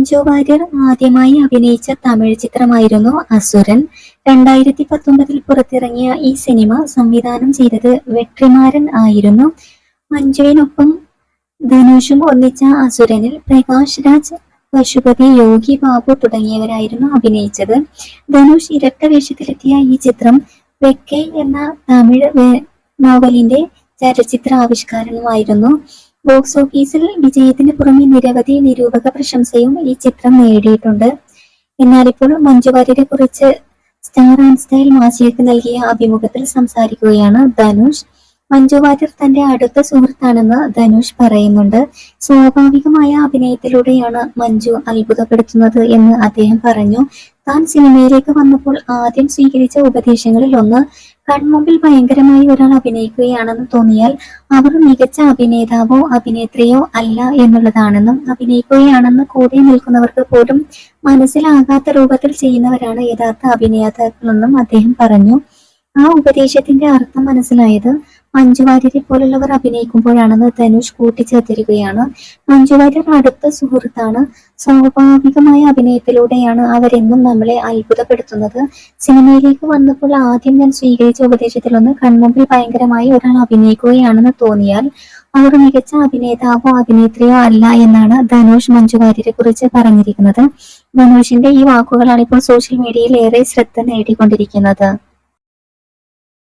മഞ്ജു വാര്യർ ആദ്യമായി അഭിനയിച്ച തമിഴ് ചിത്രമായിരുന്നു അസുരൻ. രണ്ടായിരത്തി പത്തൊമ്പതിൽ പുറത്തിറങ്ങിയ ഈ സിനിമ സംവിധാനം ചെയ്തത് വെട്രിമാരൻ ആയിരുന്നു. മഞ്ജുവിനൊപ്പം ധനുഷും ഒന്നിച്ച അസുരനിൽ പ്രകാശ് രാജ് പശുപതി യോഗി ബാബു തുടങ്ങിയവരായിരുന്നു അഭിനയിച്ചത്. ധനുഷ് ഇരട്ട വേഷത്തിലെത്തിയ ഈ ചിത്രം വെക്കൈ എന്ന തമിഴ് നോവലിന്റെ ചലച്ചിത്ര ആവിഷ്കാരവുമായിരുന്നു ബോക്സ് ഓഫീസിൽ വിജയത്തിന് പുറമെ നിരവധി നിരൂപക പ്രശംസയും ഈ ചിത്രം നേടിയിട്ടുണ്ട്. എന്നാൽ ഇപ്പോൾ മഞ്ജുവാര്യരെ കുറിച്ച് സ്റ്റാർ ആൻഡ് സ്റ്റൈൽ മാസികയ്ക്ക് നൽകിയ അഭിമുഖത്തിൽ സംസാരിക്കുകയാണ് ധനുഷ്. മഞ്ജു വാര്യർ തന്റെ അടുത്ത സുഹൃത്താണെന്ന് ധനുഷ് പറയുന്നുണ്ട്. സ്വാഭാവികമായ അഭിനയത്തിലൂടെയാണ് മഞ്ജു അത്ഭുതപ്പെടുത്തുന്നത് എന്ന് അദ്ദേഹം പറഞ്ഞു. താൻ സിനിമയിലേക്ക് വന്നപ്പോൾ ആദ്യം സ്വീകരിച്ച ഉപദേശങ്ങളിൽ ഒന്ന് കൺമുമ്പിൽ ഭയങ്കരമായി ഒരാൾ അഭിനയിക്കുകയാണെന്ന് തോന്നിയാൽ അവർ മികച്ച അഭിനേതാവോ അഭിനേത്രിയോ അല്ല എന്നുള്ളതാണെന്നും അഭിനയിക്കുകയാണെന്ന് കൂടെ നിൽക്കുന്നവർക്ക് പോലും മനസ്സിലാകാത്ത രൂപത്തിൽ ചെയ്യുന്നവരാണ് യഥാർത്ഥ അഭിനേതാക്കളെന്നും അദ്ദേഹം പറഞ്ഞു. ആ ഉപദേശത്തിന്റെ അർത്ഥം മനസ്സിലായത് മഞ്ജുവാര്യരെ പോലുള്ളവർ അഭിനയിക്കുമ്പോഴാണെന്ന് ധനുഷ് കൂട്ടിച്ചേർത്തിരിക്കുകയാണ്. മഞ്ജുവാര്യർ അടുത്ത സുഹൃത്താണ്. സ്വാഭാവികമായ അഭിനയത്തിലൂടെയാണ് അവരെന്നും നമ്മളെ അത്ഭുതപ്പെടുത്തുന്നത്. സിനിമയിലേക്ക് വന്നപ്പോൾ ആദ്യം ഞാൻ സ്വീകരിച്ച ഉപദേശത്തിലൊന്ന് കൺമുമ്പിൽ ഭയങ്കരമായി ഒരാൾ അഭിനയിക്കുകയാണെന്ന് തോന്നിയാൽ അവർ മികച്ച അഭിനേതാവോ അഭിനേത്രിയോ അല്ല എന്നാണ് ധനുഷ് മഞ്ജുവാര്യരെ കുറിച്ച് പറഞ്ഞിരിക്കുന്നത്. ധനുഷിന്റെ ഈ വാക്കുകളാണ് ഇപ്പോൾ സോഷ്യൽ മീഡിയയിൽ ഏറെ ശ്രദ്ധ നേടിക്കൊണ്ടിരിക്കുന്നത്.